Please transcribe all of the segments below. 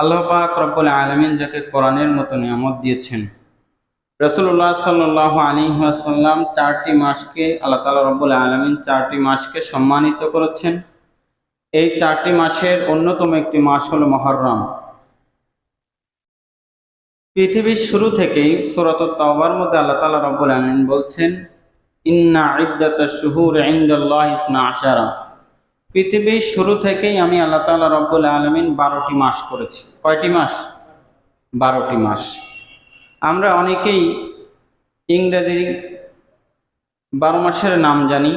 আল্লাহ পাক রব্বুল আলমিন যাকে কোরআনের মতো নিয়ামত দিয়েছেন। রসুল্লাহ সাল্লাহ আলী আসাল্লাম চারটি মাসকে, আল্লাহ তালা রব্বুল আলমিন চারটি মাসকে সম্মানিত করেছেন। এই চারটি মাসের অন্যতম একটি মাস হল মহরম। পৃথিবীর শুরু থেকেই সুরত তওবার মধ্যে আল্লাহ তালা রব্বুল আলমিন বলছেন, ইন্না ইদ্দাত শুহুর ইন্দাল্লাহ ইসনা আশারা। পৃথিবীর শুরু থেকেই আমি আল্লাহ তালা রব্বুল আলমিন বারোটি মাস করেছি। কয়টি মাস? বারোটি মাস। আমরা অনেকেই ইংরেজি বারো মাসের নাম জানি,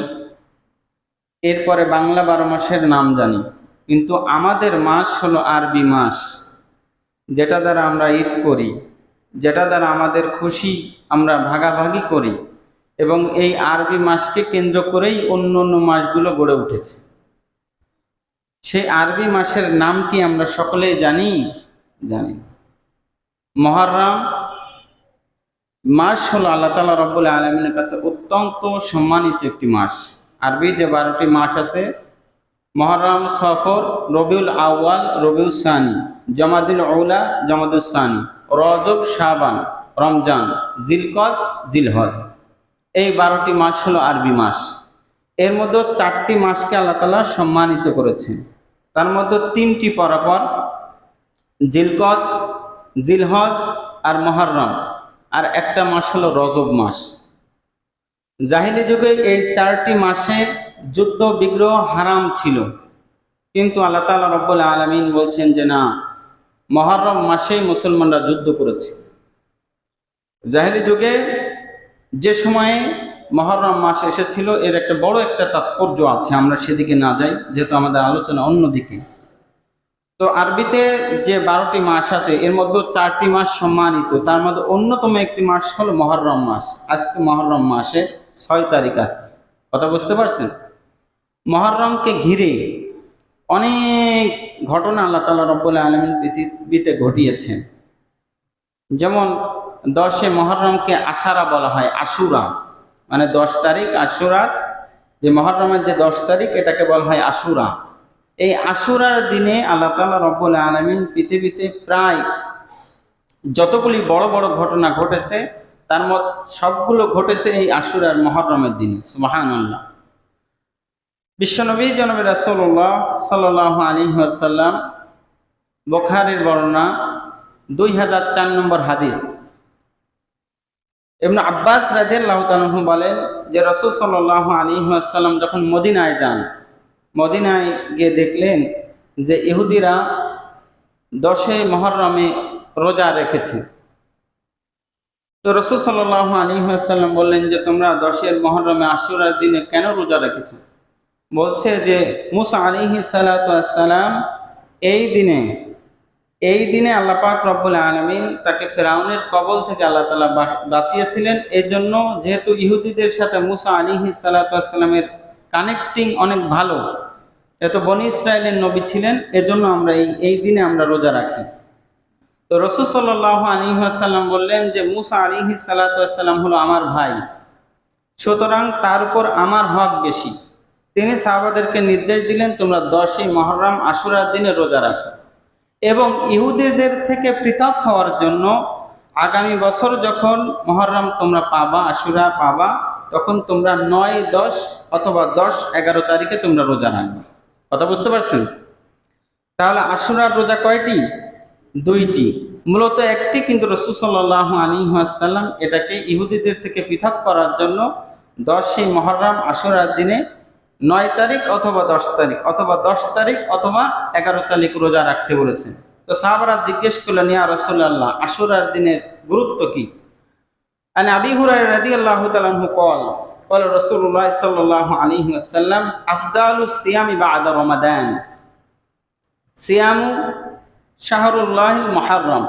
এরপরে বাংলা বারো মাসের নাম জানি। কিন্তু আমাদের মাস হলো আরবি মাস, যেটা দ্বারা আমরা ঈদ করি, যেটা দ্বারা আমাদের খুশি আমরা ভাগাভাগি করি এবং এই আরবি মাসকে কেন্দ্র করেই অন্য অন্য মাসগুলো গড়ে উঠেছে। সেই আরবি মাসের নাম কি আমরা সকলেই জানি? জানি। মহরম মাস হলো আল্লাহ তালা রব্বুল আলমিনের কাছে অত্যন্ত সম্মানিত একটি মাস। আরবি যে বারোটি মাস আছে, মহরম, সফর, রবিউল আউয়াল, রবিউল সানি, জমাদুল ওলা জমাদুল সানি, রজব, শাবান, রমজান, জিলকদ, জিলহজ। এই বারোটি মাস হলো আরবি মাস। এর মধ্যে চারটি মাসকে আল্লাহ তালা সম্মানিত করেছেন। তার মধ্যে তিনটি পরপর, জিলকত, জিলহজ আর মহরম। আর একটা মাস হলো রজব মাস। জাহিলি যুগে এই চারটি মাসে যুদ্ধ, বিগ্রহ হারাম ছিল। কিন্তু আল্লাহ তালা রব্বুল আলমিন বলছেন যে না, মহরম মাসেই মুসলমানরা যুদ্ধ করেছে। জাহিলি যুগে যে সময়ে মহরম মাস এসেছিল, এর একটা বড় একটা তাৎপর্য আছে, আমরা সেদিকে না যাই, যেহেতু আমাদের আলোচনা অন্যদিকে। তো আরবিতে যে বারোটি মাস আছে, এর মধ্যে চারটি মাস সম্মানিত, তার মধ্যে অন্যতম একটি মাস হলো মহরম মাস। আজকে মহরম মাসের ছয় তারিখ আছে। কথা বুঝতে পারছেন? মহরমকে ঘিরে অনেক ঘটনা আল্লাহ তালা রব্বুল আলমিন পৃথিবীতে ঘটিয়েছেন। যেমন দশে মহরমকে আশারা বলা হয়, আশুরা। মানে দশ তারিখ আশুরা, যে মহরমের যে দশ তারিখ, এটাকে বলা হয় আশুরা। এই আশুরার দিনে আল্লাহ তালা রব্বুল আলমিন পৃথিবীতে প্রায় যতগুলি বড় বড় ঘটনা ঘটেছে, তার মত সবগুলো ঘটেছে এই আশুরার মহরমের দিনে সুবাহান আল্লাহ বিশ্বনবী জনবী রাসোল্লাহ সাল আলী আসাল্লাম বখারির বর্ণনা দুই হাজার চার নম্বর হাদিস। এমন আব্বাস রাজিয়াল্লাহ বলেন যে রসুল সাল্লাহ আলী আসাল্লাম যখন মদিনায় যান, মদিনায় গিয়ে দেখলেন যে ইহুদিরা দশে মহরমে রোজা রেখেছে। তো রসুল সাল্লাহ আলী আসাল্লাম বললেন যে, তোমরা দশের মহরমে আশুরার দিনে কেন রোজা রেখেছো? বলছে যে, মুসা আলিহি সালাতাম এই দিনে এই দিনে আল্লাহ পাক রব্বুল আলমিন তাকে ফেরাউনের কবল থেকে আল্লাহ তালা বাঁচিয়েছিলেন। এই জন্য যেহেতু ইহুদিদের সাথে মুসা আলিহি সালাতামের কানেক্টিং অনেক ভালো, এত বনি ইসরায়েলের নবী ছিলেন এজন্য আমরা এই এই দিনে আমরা রোজা রাখি। তো রসুল সাল্লাহ আসাল্লাম বললেন যে, মুসা আলিহি সালাতাম হলো আমার ভাই। সুতরাং তার উপর আমার হক বেশি। তিনি সাহাবাদেরকে নির্দেশ দিলেন, তোমরা দশই মহরম আশুরার দিনে রোজা রাখো। এবং ইহুদিদের থেকে পৃথক হওয়ার জন্য আগামী বছর যখন মহরম তোমরা পাবা, আশুরা পাবা, তখন তোমরা নয়, দশ অথবা দশ, এগারো তারিখে তোমরা রোজা রাখবে। কথা বুঝতে পারছেন? তাহলে আশুরার রোজা কয়টি? দুইটি। মূলত একটি কিন্তু রসুসল্লাহ আলী আসাল্লাম এটাকে ইহুদিদের থেকে পৃথক করার জন্য দশই মহরম আশুরার দিনে নয় তারিখ অথবা দশ তারিখ, অথবা দশ তারিখ অথবা এগারো তারিখ রোজা রাখতে বলেছেন। তো সাহাবারা জিজ্ঞেস করলেন, ইয়া রসোল্লাহ আশুরার দিনের গুরুত্ব কি? আন আবি হুরাই রাদি আল্লাহ তালাহু কল কল রসুল্লাহ সাল্লাহ আলী আসাল্লাম আফদালু সিয়ামি বা আদা রমাদান। সিয়ামু শাহরুল্লাহ মহারম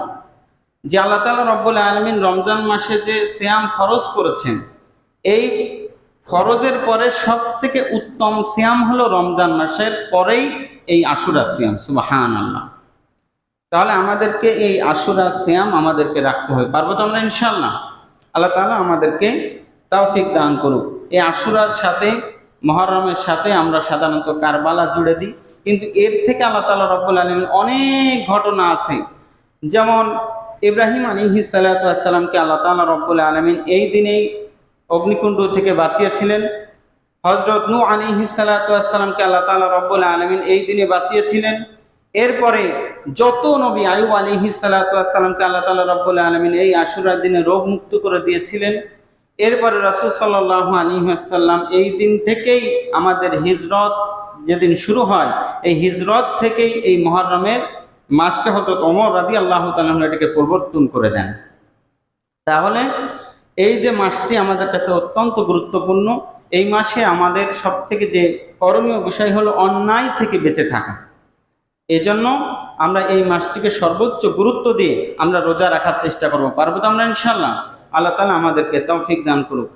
যে আল্লাহ তালা রব্বুল আলমিন রমজান মাসে যে সিয়াম ফরজ করেছেন, এই ফরজের পরে সব থেকে উত্তম সিয়াম হলো রমজান মাসের পরেই এই আশুরা সিয়াম সুবাহান আল্লাহ তাহলে আমাদেরকে এই আশুরা সিয়াম আমাদেরকে রাখতে হবে। পারব তো আমরা ইনশাল্লাহ আল্লাহ তালা আমাদেরকে তাওফিক দান করুক। এই আশুরার সাথে, মহরমের সাথে আমরা সাধারণত কারবালা জুড়ে দিই। কিন্তু এর থেকে আল্লাহ তালা রব্বুল আলমিন অনেক ঘটনা আছে। যেমন ইব্রাহিম আলী সালাতামকে আল্লাহ তালা রব্বুল আলমিন এই দিনেই অগ্নিকুণ্ড থেকে বাঁচিয়েছিলেন। হজরত নু আলী সালাতামকে আল্লাহ তালা রব্বুল আলমিন এই দিনে বাঁচিয়েছিলেন। এরপরে যত নবী আয়ুব আলী সালাতামকে আল্লাহ তালা রব্বুল আলমিন এই আশুরার দিনে রোগ মুক্ত করে দিয়েছিলেন। এরপরে রসুল সাল্লাহ আলী আসাল্লাম এই দিন থেকেই আমাদের হিজরত যেদিন শুরু হয়, এই হিজরত থেকেই এই মহরমের মাসকে হজরত অমর রাদি আল্লাহ তালন এটাকে পরিবর্তন করে দেন। তাহলে এই যে মাসটি আমাদের কাছে অত্যন্ত গুরুত্বপূর্ণ, এই মাসে আমাদের সব থেকে যে করণীয় বিষয় হলো অন্যায় থেকে বেঁচে থাকা। এজন্য আমরা এই মাসটিকে সর্বোচ্চ গুরুত্ব দিয়ে আমরা রোজা রাখার চেষ্টা করব। পারব তো আমরা ইনশাল্লাহ আল্লাহ তালা আমাদেরকে তৌফিক দান করুক।